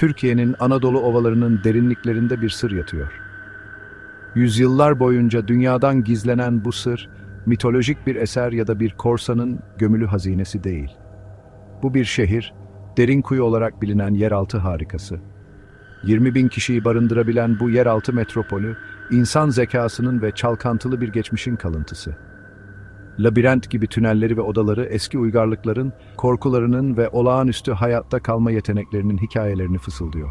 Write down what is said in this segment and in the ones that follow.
Türkiye'nin Anadolu ovalarının derinliklerinde bir sır yatıyor. Yüzyıllar boyunca dünyadan gizlenen bu sır, mitolojik bir eser ya da bir korsanın gömülü hazinesi değil. Bu bir şehir, derin kuyu olarak bilinen yeraltı harikası. 20 bin kişiyi barındırabilen bu yeraltı metropolü, insan zekasının ve çalkantılı bir geçmişin kalıntısı. Labirent gibi tünelleri ve odaları eski uygarlıkların, korkularının ve olağanüstü hayatta kalma yeteneklerinin hikayelerini fısıldıyor.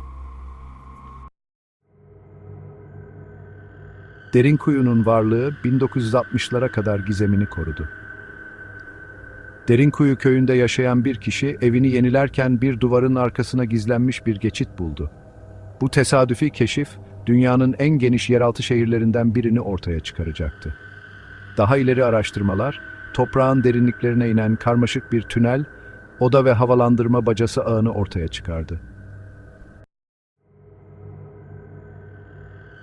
Derin kuyunun varlığı 1960'lara kadar gizemini korudu. Derinkuyu köyünde yaşayan bir kişi evini yenilerken bir duvarın arkasına gizlenmiş bir geçit buldu. Bu tesadüfi keşif, dünyanın en geniş yeraltı şehirlerinden birini ortaya çıkaracaktı. Daha ileri araştırmalar, toprağın derinliklerine inen karmaşık bir tünel, oda ve havalandırma bacası ağını ortaya çıkardı.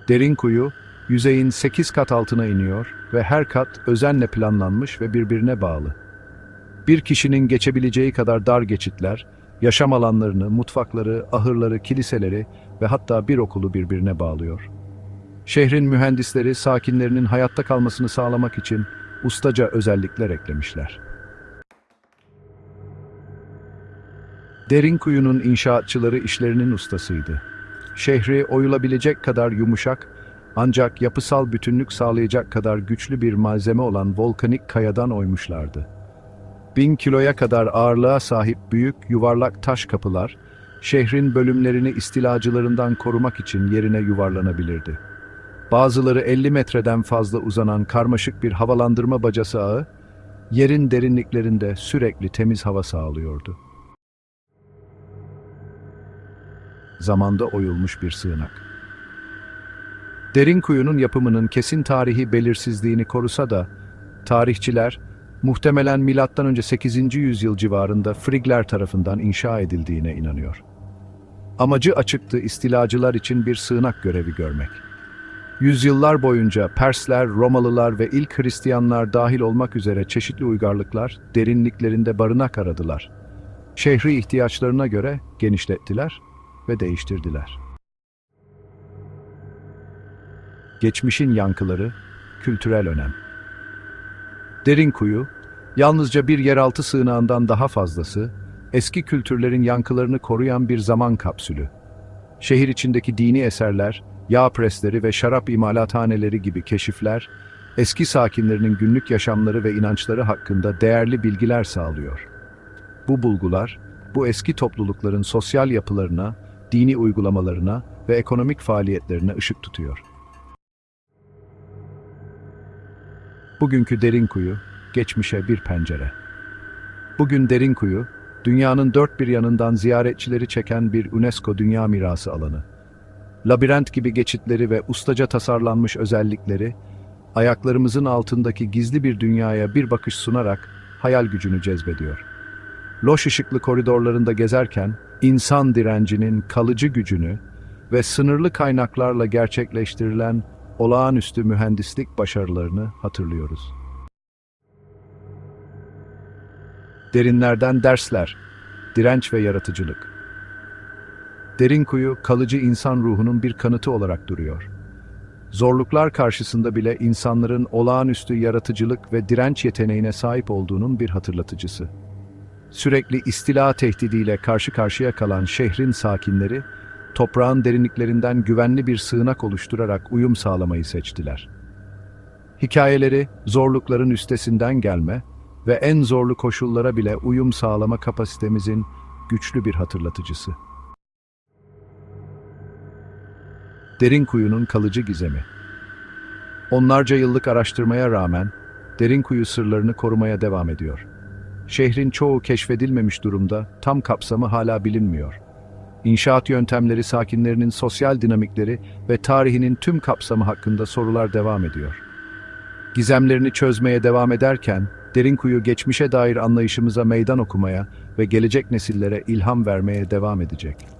Derin kuyu, yüzeyin 8 kat altına iniyor ve her kat özenle planlanmış ve birbirine bağlı. Bir kişinin geçebileceği kadar dar geçitler, yaşam alanlarını, mutfakları, ahırları, kiliseleri ve hatta bir okulu birbirine bağlıyor. Şehrin mühendisleri sakinlerinin hayatta kalmasını sağlamak için ustaca özellikler eklemişler. Derin kuyunun inşaatçıları işlerinin ustasıydı. Şehri oyulabilecek kadar yumuşak ancak yapısal bütünlük sağlayacak kadar güçlü bir malzeme olan volkanik kayadan oymuşlardı. Bin kiloya kadar ağırlığa sahip büyük yuvarlak taş kapılar, şehrin bölümlerini istilacılarından korumak için yerine yuvarlanabilirdi. Bazıları 50 metreden fazla uzanan karmaşık bir havalandırma bacası ağı, yerin derinliklerinde sürekli temiz hava sağlıyordu. Zamanda oyulmuş bir sığınak. Derin kuyunun yapımının kesin tarihi belirsizliğini korusa da, tarihçiler, muhtemelen M.Ö. 8. yüzyıl civarında Frigler tarafından inşa edildiğine inanıyor. Amacı açıktı istilacılar için bir sığınak görevi görmek. Yüzyıllar boyunca Persler, Romalılar ve ilk Hristiyanlar dahil olmak üzere çeşitli uygarlıklar derinliklerinde barınak aradılar. Şehri ihtiyaçlarına göre genişlettiler ve değiştirdiler. Geçmişin yankıları, kültürel önem. Derin kuyu, yalnızca bir yeraltı sığınağından daha fazlası, eski kültürlerin yankılarını koruyan bir zaman kapsülü. Şehir içindeki dini eserler, yağ presleri ve şarap imalathaneleri gibi keşifler, eski sakinlerinin günlük yaşamları ve inançları hakkında değerli bilgiler sağlıyor. Bu bulgular, bu eski toplulukların sosyal yapılarına, dini uygulamalarına ve ekonomik faaliyetlerine ışık tutuyor. Bugünkü derin kuyu, geçmişe bir pencere. Bugün derin kuyu, dünyanın dört bir yanından ziyaretçileri çeken bir UNESCO Dünya Mirası alanı. Labirent gibi geçitleri ve ustaca tasarlanmış özellikleri, ayaklarımızın altındaki gizli bir dünyaya bir bakış sunarak hayal gücünü cezbediyor. Loş ışıklı koridorlarında gezerken, insan direncinin kalıcı gücünü ve sınırlı kaynaklarla gerçekleştirilen olağanüstü mühendislik başarılarını hatırlıyoruz. Derinlerden dersler, direnç ve yaratıcılık. Derin kuyu, kalıcı insan ruhunun bir kanıtı olarak duruyor. Zorluklar karşısında bile insanların olağanüstü yaratıcılık ve direnç yeteneğine sahip olduğunun bir hatırlatıcısı. Sürekli istila tehdidiyle karşı karşıya kalan şehrin sakinleri, toprağın derinliklerinden güvenli bir sığınak oluşturarak uyum sağlamayı seçtiler. Hikayeleri, zorlukların üstesinden gelme ve en zorlu koşullara bile uyum sağlama kapasitemizin güçlü bir hatırlatıcısı. Derin kuyunun kalıcı gizemi. Onlarca yıllık araştırmaya rağmen derin kuyu sırlarını korumaya devam ediyor. Şehrin çoğu keşfedilmemiş durumda, tam kapsamı hala bilinmiyor. İnşaat yöntemleri, sakinlerinin sosyal dinamikleri ve tarihinin tüm kapsamı hakkında sorular devam ediyor. Gizemlerini çözmeye devam ederken, derin kuyu geçmişe dair anlayışımıza meydan okumaya ve gelecek nesillere ilham vermeye devam edecek.